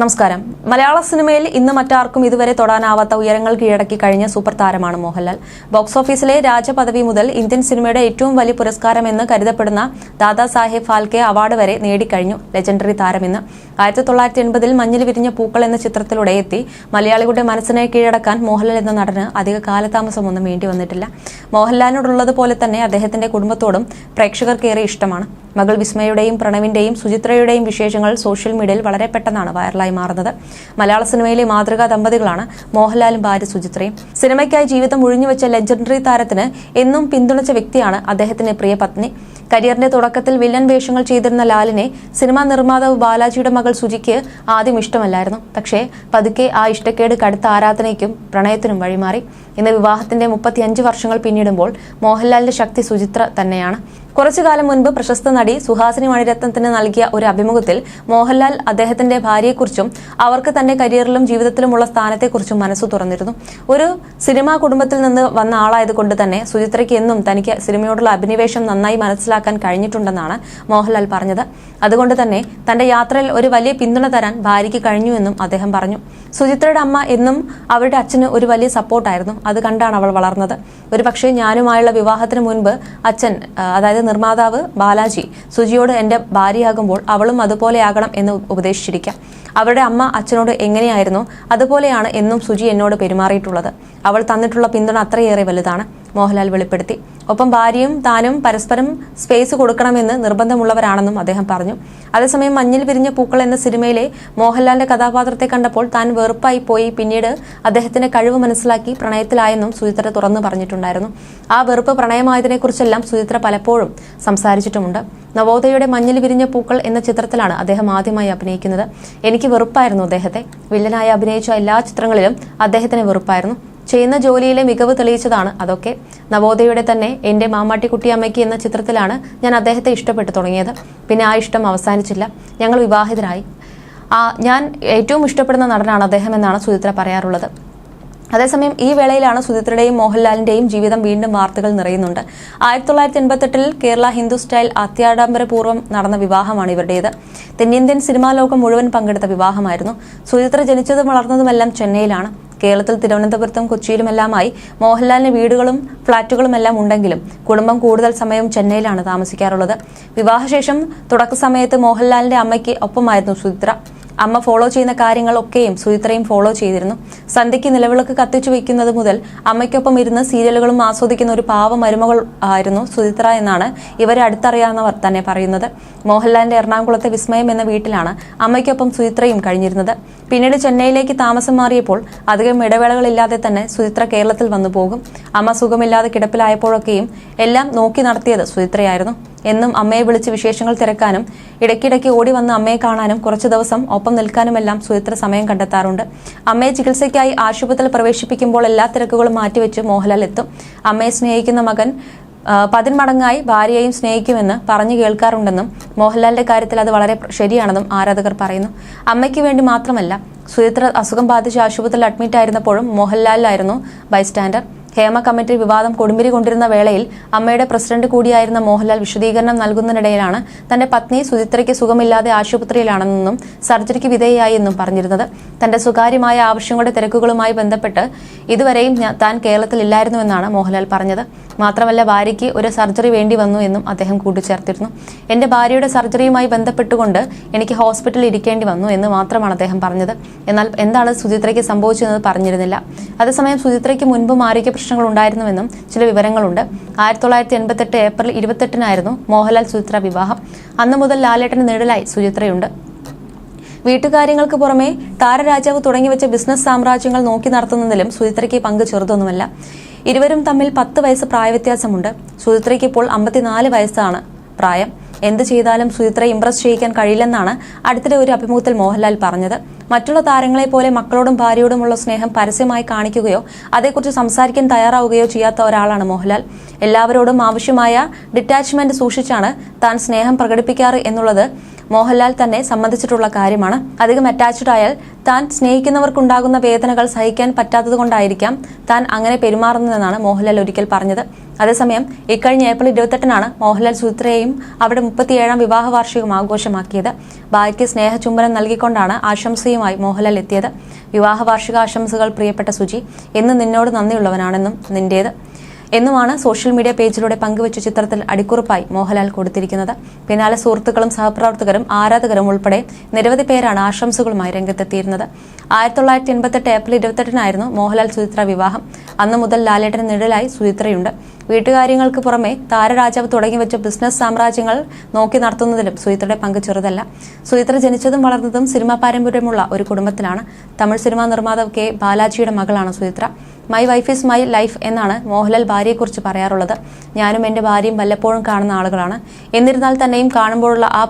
നമസ്കാരം. മലയാള സിനിമയിൽ ഇന്ന് മറ്റാർക്കും ഇതുവരെ തൊടാനാവാത്ത ഉയരങ്ങൾ കീഴടക്കി കഴിഞ്ഞ സൂപ്പർ താരമാണ് മോഹൻലാൽ. ബോക്സ് ഓഫീസിലെ രാജപദവി മുതൽ ഇന്ത്യൻ സിനിമയുടെ ഏറ്റവും വലിയ പുരസ്കാരം എന്ന് കരുതപ്പെടുന്ന ദാദാ സാഹേബ് ഫാൽക്കെ അവാർഡ് വരെ നേടിക്കഴിഞ്ഞു. ലെജൻഡറി താരമെന്ന് ആയിരത്തി തൊള്ളായിരത്തി എൺപതിൽ മഞ്ഞിൽ വിരിഞ്ഞ പൂക്കൾ എന്ന ചിത്രത്തിലൂടെ എത്തി. മലയാളികളുടെ മനസ്സിനെ കീഴടക്കാൻ മോഹൻലാൽ എന്ന നടന് അധിക കാലതാമസമൊന്നും വേണ്ടി വന്നിട്ടില്ല. മോഹൻലാലിനോടുള്ളതുപോലെ തന്നെ അദ്ദേഹത്തിന്റെ കുടുംബത്തോടും പ്രേക്ഷകർക്കേറെ ഇഷ്ടമാണ്. മകൾ വിസ്മയുടെയും പ്രണവിന്റെയും സുചിത്രയുടെയും വിശേഷങ്ങൾ സോഷ്യൽ മീഡിയയിൽ വളരെ പെട്ടെന്നാണ് വൈറലായി മാറുന്നത്. മലയാള സിനിമയിലെ മാതൃകാ ദമ്പതികളാണ് മോഹൻലാലും ഭാര്യ സുചിത്രയും. സിനിമയ്ക്കായി ജീവിതം ഒഴിഞ്ഞുവെച്ച ലെജൻഡറി താരത്തിന് എന്നും പിന്തുണച്ച വ്യക്തിയാണ് അദ്ദേഹത്തിന്റെ പ്രിയ പത്നി. കരിയറിന്റെ തുടക്കത്തിൽ വില്ലൻ വേഷങ്ങൾ ചെയ്തിരുന്ന ലാലിനെ സിനിമാ നിർമ്മാതാവ് ബാലാജിയുടെ മകൾ സുജിക്ക് ആദ്യം ഇഷ്ടമല്ലായിരുന്നു. പക്ഷേ പതുക്കെ ആ ഇഷ്ടക്കേട് കടുത്ത ആരാധനയ്ക്കും പ്രണയത്തിനും വഴിമാറി. ഇന്ന് വിവാഹത്തിന്റെ മുപ്പത്തിയഞ്ച് വർഷങ്ങൾ പിന്നിടുമ്പോൾ മോഹൻലാലിന്റെ ശക്തി സുചിത്ര തന്നെയാണ്. കുറച്ചു കാലം മുൻപ് പ്രശസ്ത നടി സുഹാസിനി മണിരത്നത്തിന് നൽകിയ ഒരു അഭിമുഖത്തിൽ മോഹൻലാൽ അദ്ദേഹത്തിന്റെ ഭാര്യയെക്കുറിച്ചും അവർക്ക് തന്റെ കരിയറിലും ജീവിതത്തിലുമുള്ള സ്ഥാനത്തെക്കുറിച്ചും മനസ്സു തുറന്നിരുന്നു. ഒരു സിനിമാ കുടുംബത്തിൽ നിന്ന് വന്ന ആളായതുകൊണ്ട് തന്നെ സുചിത്രയ്ക്ക് എന്നും തനിക്ക് സിനിമയോടുള്ള അഭിനിവേശം നന്നായി മനസ്സിലാക്കാൻ കഴിഞ്ഞിട്ടുണ്ടെന്നാണ് മോഹൻലാൽ പറഞ്ഞത്. അതുകൊണ്ട് തന്നെ തന്റെ യാത്രയിൽ ഒരു വലിയ പിന്തുണ തരാൻ ഭാര്യയ്ക്ക് കഴിഞ്ഞുവെന്നും അദ്ദേഹം പറഞ്ഞു. സുചിത്രയുടെ അമ്മ എന്നും അവരുടെ അച്ഛന് ഒരു വലിയ സപ്പോർട്ടായിരുന്നു അത് കണ്ടാണ് അവൾ വളർന്നത്. ഒരു പക്ഷേ ഞാനുമായുള്ള വിവാഹത്തിന് മുൻപ് അച്ഛൻ അതായത് നിർമ്മാതാവ് ബാലാജി സുജിയോട് എന്റെ ഭാര്യയാകുമ്പോൾ അവളും അതുപോലെയാകണം എന്ന് ഉപദേശിച്ചിരിക്കാം. അവരുടെ അമ്മ അച്ഛനോട് എങ്ങനെയായിരുന്നു? അതുപോലെയാണ് എന്നും സുജി എന്നോട് പെരുമാറിയിട്ടുള്ളത്. അവൾ തന്നിട്ടുള്ള പിന്തുണ അത്രയേറെ വലുതാണ്. മോഹൻലാൽ വെളിപ്പെടുത്തി. ഒപ്പം ഭാര്യയും താനും പരസ്പരം സ്പേസ് കൊടുക്കണമെന്ന് നിർബന്ധമുള്ളവരാണെന്നും അദ്ദേഹം പറഞ്ഞു. അതേസമയം മഞ്ഞിൽ വിരിഞ്ഞ പൂക്കൾ എന്ന സിനിമയിലെ മോഹൻലാലിന്റെ കഥാപാത്രത്തെ കണ്ടപ്പോൾ താൻ വെറുപ്പായി പോയി. പിന്നീട് അദ്ദേഹത്തിന്റെ കഴിവ് മനസ്സിലാക്കി പ്രണയത്തിലായെന്നും സുചിത്ര തുറന്നു പറഞ്ഞിട്ടുണ്ടായിരുന്നു. ആ വെറുപ്പ് പ്രണയമായതിനെക്കുറിച്ചെല്ലാം സുചിത്ര പലപ്പോഴും സംസാരിച്ചിട്ടുമുണ്ട്. നവോദയയുടെ മഞ്ഞിൽ വിരിഞ്ഞ പൂക്കൾ എന്ന ചിത്രത്തിലാണ് അദ്ദേഹം ആദ്യമായി അഭിനയിക്കുന്നത്. എനിക്ക് വെറുപ്പായിരുന്നു അദ്ദേഹത്തെ. വില്ലനായി അഭിനയിച്ച എല്ലാ ചിത്രങ്ങളിലും അദ്ദേഹത്തിന് വെറുപ്പായിരുന്നു. ചെയ്യുന്ന ജോലിയിലെ മികവ് തെളിയിച്ചതാണ് അതൊക്കെ. നവോദയയുടെ തന്നെ എന്റെ മാമാട്ടിക്കുട്ടി അമ്മയ്ക്ക് എന്ന ചിത്രത്തിലാണ് ഞാൻ അദ്ദേഹത്തെ ഇഷ്ടപ്പെട്ടു തുടങ്ങിയത്. പിന്നെ ആ ഇഷ്ടം അവസാനിച്ചില്ല. ഞങ്ങൾ വിവാഹിതരായി. ഞാൻ ഏറ്റവും ഇഷ്ടപ്പെടുന്ന നടനാണ് അദ്ദേഹം എന്നാണ് സുചിത്ര പറയാറുള്ളത്. അതേസമയം ഈ വേളയിലാണ് സുചിത്രയുടെയും മോഹൻലാലിന്റെയും ജീവിതം വീണ്ടും വാർത്തകൾ നിറയുന്നുണ്ട്. ആയിരത്തി തൊള്ളായിരത്തി എൺപത്തെട്ടിൽ കേരള ഹിന്ദു സ്റ്റൈൽ അത്യാഡംബരപൂർവം നടന്ന വിവാഹമാണ് ഇവരുടേത്. തെന്നിന്ത്യൻ സിനിമാ ലോകം മുഴുവൻ പങ്കെടുത്ത വിവാഹമായിരുന്നു. സുചിത്ര ജനിച്ചതും വളർന്നതുമെല്ലാം ചെന്നൈയിലാണ്. കേരളത്തിൽ തിരുവനന്തപുരത്തും കൊച്ചിയിലുമെല്ലാമായി മോഹൻലാലിന് വീടുകളും ഫ്ളാറ്റുകളും എല്ലാം ഉണ്ടെങ്കിലും കുടുംബം കൂടുതൽ സമയം ചെന്നൈയിലാണ് താമസിക്കാറുള്ളത്. വിവാഹശേഷം തുടക്ക സമയത്ത് മോഹൻലാലിന്റെ അമ്മയ്ക്ക് ഒപ്പമായിരുന്നു സുചിത്ര. അമ്മ ഫോളോ ചെയ്യുന്ന കാര്യങ്ങളൊക്കെയും സുചിത്രയും ഫോളോ ചെയ്തിരുന്നു. സന്ധ്യയ്ക്ക് നിലവിളക്ക് കത്തിച്ചു വെക്കുന്നത് മുതൽ അമ്മയ്ക്കൊപ്പം ഇരുന്ന് സീരിയലുകളും ആസ്വദിക്കുന്ന ഒരു പാവ മരുമകൾ ആയിരുന്നു സുചിത്ര എന്നാണ് ഇവരെ അടുത്തറിയാവുന്നവർ തന്നെ പറയുന്നത്. മോഹൻലാലിന്റെ എറണാകുളത്തെ വിസ്മയം എന്ന വീട്ടിലാണ് അമ്മയ്ക്കൊപ്പം സുചിത്രയും കഴിഞ്ഞിരുന്നത്. പിന്നീട് ചെന്നൈയിലേക്ക് താമസം മാറിയപ്പോൾ അധികം ഇടവേളകളില്ലാതെ തന്നെ സുചിത്ര കേരളത്തിൽ വന്നു പോകും. അമ്മ സുഖമില്ലാതെ കിടപ്പിലായപ്പോഴൊക്കെയും എല്ലാം നോക്കി നടത്തിയത് സുചിത്രയായിരുന്നു. എന്നും അമ്മയെ വിളിച്ച് വിശേഷങ്ങൾ തിരക്കാനും ഇടയ്ക്കിടയ്ക്ക് ഓടി വന്ന് അമ്മയെ കാണാനും കുറച്ചു ദിവസം ഒപ്പം നിൽക്കാനുമെല്ലാം സുചിത്ര സമയം കണ്ടെത്താറുണ്ട്. അമ്മയെ ചികിത്സയ്ക്കായി ആശുപത്രിയിൽ പ്രവേശിപ്പിക്കുമ്പോൾ എല്ലാ തിരക്കുകളും മാറ്റിവെച്ച് മോഹൻലാൽ എത്തും. അമ്മയെ സ്നേഹിക്കുന്ന മകൻ പതിന്മടങ്ങായി ഭാര്യയെയും സ്നേഹിക്കുമെന്ന് പറഞ്ഞു കേൾക്കാറുണ്ടെന്നും മോഹൻലാലിന്റെ കാര്യത്തിൽ അത് വളരെ ശരിയാണെന്നും ആരാധകർ പറയുന്നു. അമ്മയ്ക്ക് വേണ്ടി മാത്രമല്ല സുചിത്ര അസുഖം ബാധിച്ച് ആശുപത്രിയിൽ അഡ്മിറ്റ് ആയിരുന്നപ്പോഴും മോഹൻലാലിലായിരുന്നു ബൈസ്റ്റാൻഡർ ഹേമ കമ്മിറ്റി വിവാദം കൊടുമ്പിരി കൊണ്ടിരുന്ന വേളയിൽ അമ്മയുടെ പ്രസിഡന്റ് കൂടിയായിരുന്ന മോഹൻലാൽ വിശദീകരണം നൽകുന്നതിനിടയിലാണ് തന്റെ പത്നി സുചിത്രയ്ക്ക് സുഖമില്ലാതെ ആശുപത്രിയിലാണെന്നും സർജറിക്ക് വിധേയയായി എന്നും പറഞ്ഞിരുന്നത്. തന്റെ സ്വകാര്യമായ ആവശ്യങ്ങളുടെ തിരക്കുകളുമായി ബന്ധപ്പെട്ട് ഇതുവരെയും താൻ കേരളത്തിലില്ലായിരുന്നുവെന്നാണ് മോഹൻലാൽ പറഞ്ഞത്. മാത്രമല്ല ഭാര്യയ്ക്ക് ഒരു സർജറി വേണ്ടി വന്നു എന്നും അദ്ദേഹം കൂട്ടിച്ചേർത്തിരുന്നു. എന്റെ ഭാര്യയുടെ സർജറിയുമായി ബന്ധപ്പെട്ടുകൊണ്ട് എനിക്ക് ഹോസ്പിറ്റലിൽ ഇരിക്കേണ്ടി വന്നു എന്ന് മാത്രമാണ് അദ്ദേഹം പറഞ്ഞത്. എന്നാൽ എന്താണ് സുചിത്രയ്ക്ക് സംഭവിച്ചതെന്ന് പറഞ്ഞിരുന്നില്ല. അതേസമയം സുചിത്രയ്ക്ക് മുൻപും ആരോഗ്യ പ്രശ്നങ്ങൾ ഉണ്ടായിരുന്നുവെന്നും ചില വിവരങ്ങളുണ്ട്. ആയിരത്തി തൊള്ളായിരത്തി എൺപത്തെട്ട് ഏപ്രിൽ ഇരുപത്തെട്ടിനായിരുന്നു മോഹൻലാൽ സുചിത്ര വിവാഹം. അന്നു മുതൽ ലാലേട്ടന് നിഴലായി സുചിത്രയുണ്ട്. വീട്ടുകാര്യങ്ങൾക്ക് പുറമെ താരരാജാവ് തുടങ്ങിവെച്ച ബിസിനസ് സാമ്രാജ്യങ്ങൾ നോക്കി നടത്തുന്നതിലും സുചിത്രയ്ക്ക് പങ്ക് ചെറുതൊന്നുമല്ല. ഇരുവരും തമ്മിൽ പത്ത് വയസ്സ് പ്രായവ്യത്യാസമുണ്ട്. സുചിത്രയ്ക്ക് ഇപ്പോൾ അമ്പത്തിനാല് വയസ്സാണ് പ്രായം. എന്ത് ചെയ്താലും സുചിത്ര ഇംപ്രസ് ചെയ്യിക്കാൻ കഴിയില്ലെന്നാണ് അടുത്തിടെ ഒരു അഭിമുഖത്തിൽ മോഹൻലാൽ പറഞ്ഞത്. മറ്റുള്ള താരങ്ങളെ പോലെ മക്കളോടും ഭാര്യയോടുമുള്ള സ്നേഹം പരസ്യമായി കാണിക്കുകയോ അതേക്കുറിച്ച് സംസാരിക്കാൻ തയ്യാറാവുകയോ ചെയ്യാത്ത ഒരാളാണ് മോഹൻലാൽ. എല്ലാവരോടും ആവശ്യമായ ഡിറ്റാച്ച്മെന്റ് സൂക്ഷിച്ചാണ് താൻ സ്നേഹം പ്രകടിപ്പിക്കാറ് എന്നുള്ളത് മോഹൻലാൽ തന്നെ സംബന്ധിച്ചിട്ടുള്ള കാര്യമാണ്. അധികം അറ്റാച്ച്ഡ് ആയാൽ താൻ സ്നേഹിക്കുന്നവർക്കുണ്ടാകുന്ന വേദനകൾ സഹിക്കാൻ പറ്റാത്തതുകൊണ്ടായിരിക്കാം താൻ അങ്ങനെ പെരുമാറുന്നതെന്നാണ് മോഹൻലാൽ ഒരിക്കൽ പറഞ്ഞത്. അതേസമയം ഇക്കഴിഞ്ഞ ഏപ്രിൽ ഇരുപത്തെട്ടിനാണ് മോഹൻലാൽ സുത്രയെയും അവിടെ മുപ്പത്തിയേഴാം വിവാഹ വാർഷികം ആഘോഷമാക്കിയത്. ഭാര്യയ്ക്ക് സ്നേഹചുംബനം നൽകിക്കൊണ്ടാണ് ആശംസയുമായി മോഹൻലാൽ എത്തിയത്. വിവാഹ വാർഷിക ആശംസകൾ പ്രിയപ്പെട്ട സുചി എന്ന് നിന്നോട് നന്ദിയുള്ളവനാണെന്നും നിന്റേത്. എന്നുമാണ് സോഷ്യൽ മീഡിയ പേജിലൂടെ പങ്കുവച്ച ചിത്രത്തിൽ അടിക്കുറിപ്പായി മോഹൻലാൽ കൊടുത്തിരിക്കുന്നത്. പിന്നാലെ സുഹൃത്തുക്കളും സഹപ്രവർത്തകരും ആരാധകരും ഉൾപ്പെടെ നിരവധി പേരാണ് ആശംസകളുമായി രംഗത്തെത്തിയിരുന്നത്. ആയിരത്തി തൊള്ളായിരത്തി എൺപത്തെട്ട് ഏപ്രിൽ ഇരുപത്തെട്ടിനായിരുന്നു മോഹൻലാൽ സുചിത്ര വിവാഹം. അന്നു മുതൽ ലാലേട്ടന് നിഴലായി സുചിത്രയുണ്ട്. വീട്ടുകാര്യങ്ങൾക്ക് പുറമെ താരരാജാവ് തുടങ്ങി വെച്ച ബിസിനസ് സാമ്രാജ്യങ്ങൾ നോക്കി നടത്തുന്നതിലും സുചിത്രയുടെ പങ്ക് ചെറുതല്ല. സുചിത്ര ജനിച്ചതും വളർന്നതും സിനിമാ പാരമ്പര്യമുള്ള ഒരു കുടുംബത്തിലാണ്. തമിഴ് സിനിമാ നിർമ്മാതാവ് കെ ബാലാജിയുടെ മകളാണ് Suchitra. My wife is my life എന്നാണ് മോഹൻലാൽ ഭാര്യയെക്കുറിച്ച് പറയാറുള്ളത്. ഞാനും എന്റെ ഭാര്യയും വല്ലപ്പോഴും കാണുന്ന ആളുകളാണ്. എന്നിരുന്നാൽ തന്നെയും കാണുമ്പോഴുള്ള ആ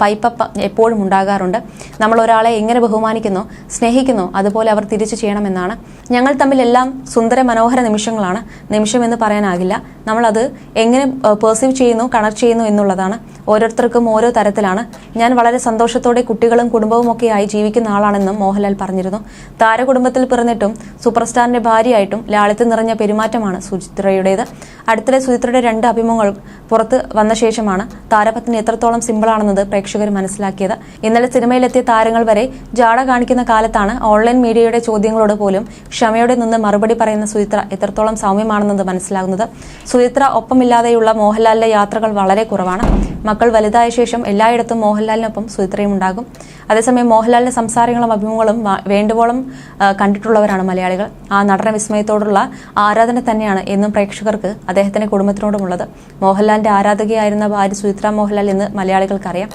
പൈപ്പ് എപ്പോഴും ഉണ്ടാകാറുണ്ട്. നമ്മൾ ഒരാളെ എങ്ങനെ ബഹുമാനിക്കുന്നു സ്നേഹിക്കുന്നു അതുപോലെ അവർ തിരിച്ചു ചെയ്യണമെന്നാണ്. ഞങ്ങൾ തമ്മിലെല്ലാം സുന്ദര മനോഹര നിമിഷങ്ങളാണ്. നിമിഷം എന്ന് പറയാനാകില്ല. നമ്മളത് എങ്ങനെ പെർസീവ് ചെയ്യുന്നു കണക്ട് ചെയ്യുന്നു എന്നുള്ളതാണ് ഓരോരുത്തർക്കും ഓരോ തരത്തിലാണ്. ഞാൻ വളരെ സന്തോഷത്തോടെ കുട്ടികളും കുടുംബവും ആയി ജീവിക്കുന്ന ആളാണെന്നും മോഹൻലാൽ പറഞ്ഞിരുന്നു. താരകുടുംബത്തിൽ പിറന്നിട്ടും സൂപ്പർ സ്റ്റാറിന്റെ ഭാര്യയായിട്ടും ലാളിത്യം നിറഞ്ഞ പെരുമാറ്റമാണ് സുചിത്രയുടേത്. അടുത്തിടെ സുചിത്രയുടെ രണ്ട് അഭിമുഖങ്ങൾ പുറത്ത് വന്ന ശേഷമാണ് താരപത്നി എത്രത്തോളം സിമ്പിളാണെന്നത് പ്രേക്ഷകർ മനസ്സിലാക്കിയത്. ഇന്നലെ സിനിമയിലെത്തിയ താരങ്ങൾ വരെ ജാട കാണിക്കുന്ന കാലത്താണ് ഓൺലൈൻ മീഡിയയുടെ ചോദ്യങ്ങളോട് പോലും ക്ഷമയോടെ നിന്ന് മറുപടി പറയുന്ന സുചിത്ര എത്രത്തോളം സൗമ്യമാണെന്നത് മനസ്സിലാകുന്നത്. സുചിത്ര ഒപ്പമില്ലാതെയുള്ള മോഹൻലാലിന്റെ യാത്രകൾ വളരെ കുറവാണ്. മക്കൾ വലുതായ ശേഷം എല്ലായിടത്തും മോഹൻലാലിനൊപ്പം സുചിത്രയും ഉണ്ടാകും. അതേസമയം മോഹൻലാലിന്റെ സംസാരങ്ങളും അഭിമുഖങ്ങളും വേണ്ടുവോളം കണ്ടിട്ടുള്ളവരാണ് മലയാളികൾ. ആ നടന വിസ്മയത്തോടുള്ള ആരാധന തന്നെയാണ് എന്നും പ്രേക്ഷകർക്ക് അദ്ദേഹത്തിന്റെ കുടുംബത്തിനോടുമുള്ളത്. മോഹൻലാലിന്റെ ആരാധകയായിരുന്ന ഭാര്യ സുചിത്ര മോഹൻലാൽ എന്ന് മലയാളികൾക്കറിയാം.